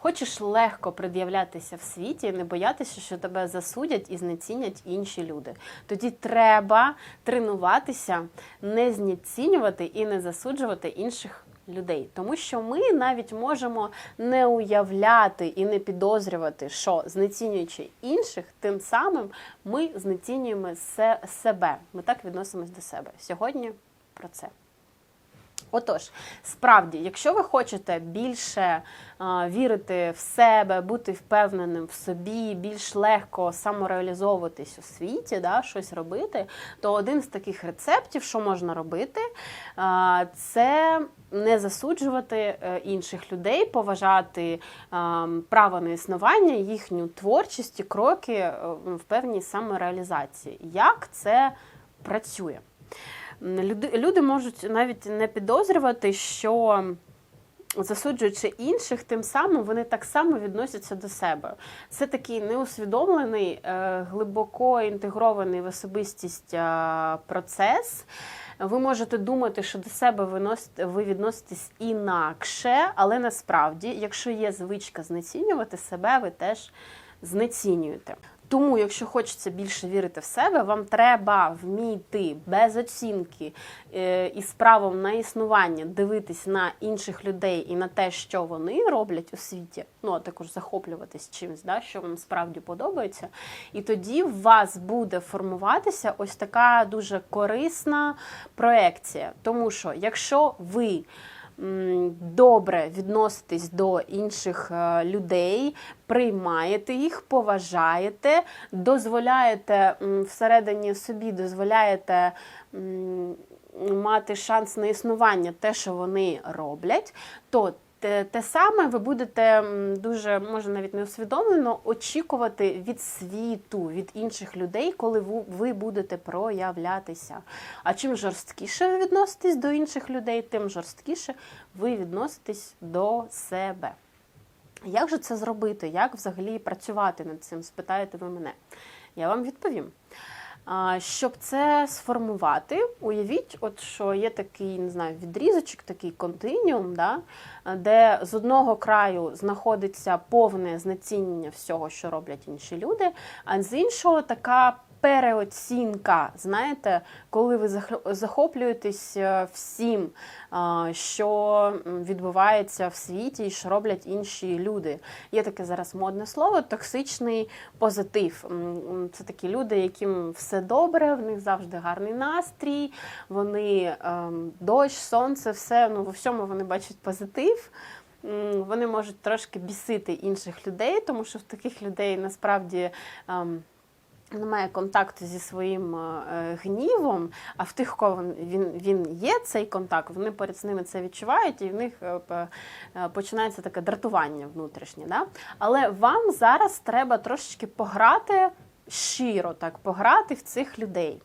хочеш легко пред'являтися в світі, не боятися, що тебе засудять і знецінять інші люди. Тоді треба тренуватися, не знецінювати і не засуджувати інших людей. Тому що ми навіть можемо не уявляти і не підозрювати, що знецінюючи інших, тим самим ми знецінюємо се- себе. Ми так відносимось до себе. Сьогодні про це. Отож, справді, якщо ви хочете більше а, вірити в себе, бути впевненим в собі, більш легко самореалізовуватись у світі, да, щось робити, то один з таких рецептів, що можна робити, а, це не засуджувати е, інших людей, поважати а, право на існування, їхню творчість і кроки е, в певній самореалізації. Як це працює? Люди, можуть навіть не підозрювати, що засуджуючи інших, тим самим вони так само відносяться до себе. Це такий неусвідомлений, е, глибоко інтегрований в особистість е, процес. Ви можете думати, що до себе ви відноситесь інакше, але насправді, якщо є звичка знецінювати себе, ви теж знецінюєте. Тому, якщо хочеться більше вірити в себе, вам треба вміти без оцінки е, і з правом на існування дивитись на інших людей і на те, що вони роблять у світі, ну а також захоплюватись чимось, да, що вам справді подобається. І тоді в вас буде формуватися ось така дуже корисна проекція. Тому що якщо ви добре відноситесь до інших е, людей, приймаєте їх, поважаєте, дозволяєте всередині собі, дозволяєте. Мати шанс на існування, те, що вони роблять, то те, те саме ви будете дуже, може навіть не усвідомлено, очікувати від світу, від інших людей, коли ви будете проявлятися. А чим жорсткіше ви відноситесь до інших людей, тим жорсткіше ви відноситесь до себе. Як же це зробити? Як взагалі працювати над цим? Спитаєте ви мене. Я вам відповім. Щоб це сформувати, уявіть, от що є такий, не знаю, відрізочок, такий континіум, да, де з одного краю знаходиться повне знецінення всього, що роблять інші люди, а з іншого така переоцінка. Знаєте, коли ви захоплюєтесь е, всім, що відбувається в світі і що роблять інші люди. Є таке зараз модне слово токсичний позитив. Це такі люди, яким все добре, в них завжди гарний настрій, вони ем, дощ, сонце, все ну во всьому вони бачать позитив. Вони можуть трошки бісити інших людей, тому що в таких людей насправді. Ем, немає контакту зі своїм е, гнівом, а в тих, кого він, він є цей контакт, вони поряд з ними це відчувають, і в них е, е, починається таке дратування внутрішнє. Да? Але вам зараз треба трошечки пограти щиро, так, пограти в цих людей.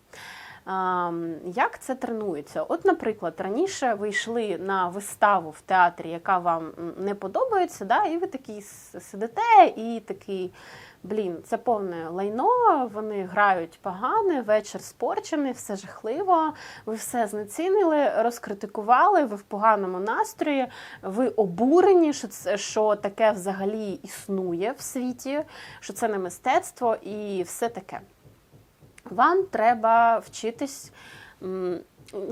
Як це тренується? От, наприклад, раніше ви йшли на виставу в театрі, яка вам не подобається, да, і ви такий сидите і такий. Блін, це повне лайно, вони грають погано, вечір спорчений, все жахливо. Ви все знецінили, розкритикували, ви в поганому настрої, ви обурені, що це що таке взагалі існує в світі, що це не мистецтво і все таке. Вам треба вчитись.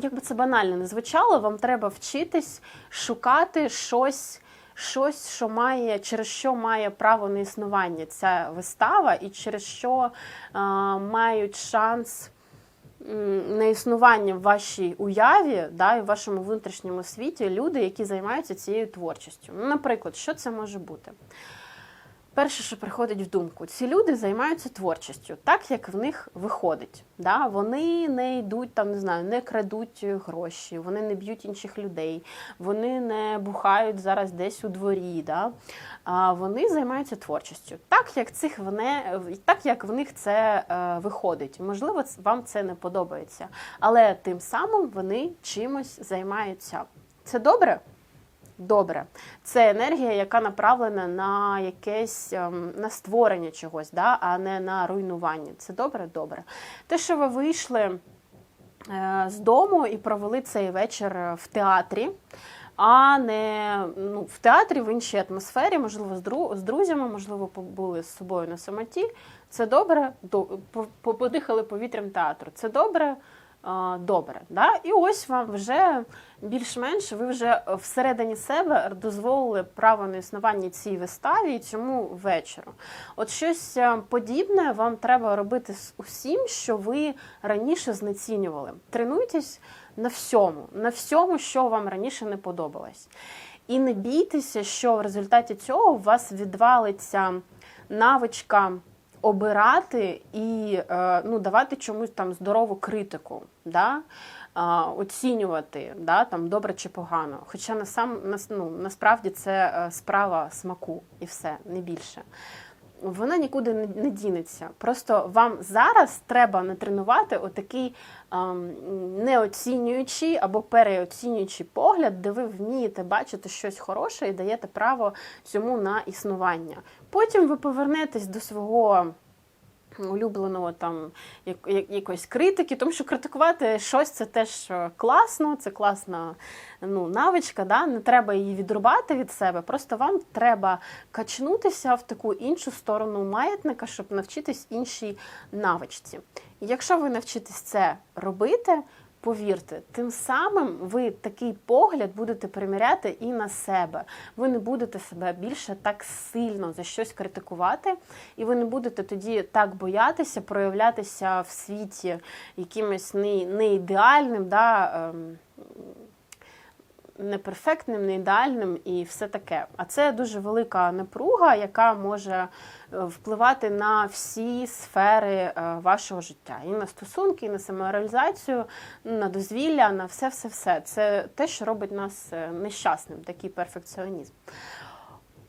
Як би це банально не звучало, вам треба вчитись шукати щось, щось, що має, через що має право на існування ця вистава, і через що а, мають шанс на існування в вашій уяві, да, і в вашому внутрішньому світі люди, які займаються цією творчістю. Ну, наприклад, що це може бути? Перше, що приходить в думку, ці люди займаються творчістю, так як в них виходить. Да? Вони не йдуть там, не знаю, не крадуть гроші, вони не б'ють інших людей, вони не бухають зараз десь у дворі. Да? А вони займаються творчістю, так як цих вони, так як в них це е, виходить. Можливо, вам це не подобається, але тим самим вони чимось займаються. Це добре? Добре, це енергія, яка направлена на якесь ем, на створення чогось, да, а не на руйнування. Це добре? Добре. Те, що ви вийшли е, з дому і провели цей вечір в театрі. а не ну, в театрі в іншій атмосфері, можливо, з, дру- з друзями, можливо, побули з собою на самоті. Це добре, до, по- по- подихали повітрям театру. Це добре, добре. Да? І ось вам вже більш-менш ви вже всередині себе дозволили право на існування цій виставі і цьому вечору. От щось е, подібне вам треба робити з усім, що ви раніше знецінювали. Тренуйтесь на всьому, на всьому, що вам раніше не подобалось. І не бійтеся, що в результаті цього у вас відвалиться навичка обирати і е, ну, давати чомусь там здорову критику, да? оцінювати да, там, добре чи погано. Хоча на сам, ну, насправді це е, справа смаку і все, не більше. Вона нікуди не, не дінеться. Просто вам зараз треба натренувати отакий ем, неоцінюючий або переоцінюючий погляд, де ви вмієте бачити щось хороше і даєте право цьому на існування. Потім ви повернетесь до свого улюбленого там як, як- якоїсь критики, тому що критикувати щось це теж е, класно, це класна ну, навичка, да? не треба її відрубати від себе. Просто вам треба качнутися в таку іншу сторону маятника, щоб навчитись іншій навичці. І якщо ви навчитесь це робити, Повірте, тим самим ви такий погляд будете приміряти і на себе. Ви не будете себе більше так сильно за щось критикувати, і ви не будете тоді так боятися проявлятися в світі якимось не, не ідеальним, да, ем, неперфектним, не ідеальним і все таке. А це дуже велика напруга, яка може е, впливати на всі сфери е, вашого життя. І на стосунки, і на самореалізацію, на дозвілля, на все-все-все. Це те, що робить нас е, нещасним, такий перфекціонізм.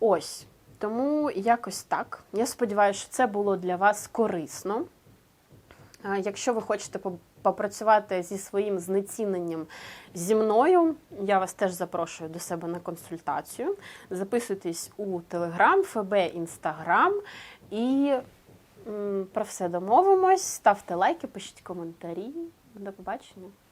Ось. Тому якось так. Я сподіваюся, що це було для вас корисно. Якщо ви хочете попрацювати зі своїм знеціненням зі мною, я вас теж запрошую до себе на консультацію. Записуйтесь у Телеграм, ФБ, Інстаграм і про все домовимось. Ставте лайки, пишіть коментарі. До побачення.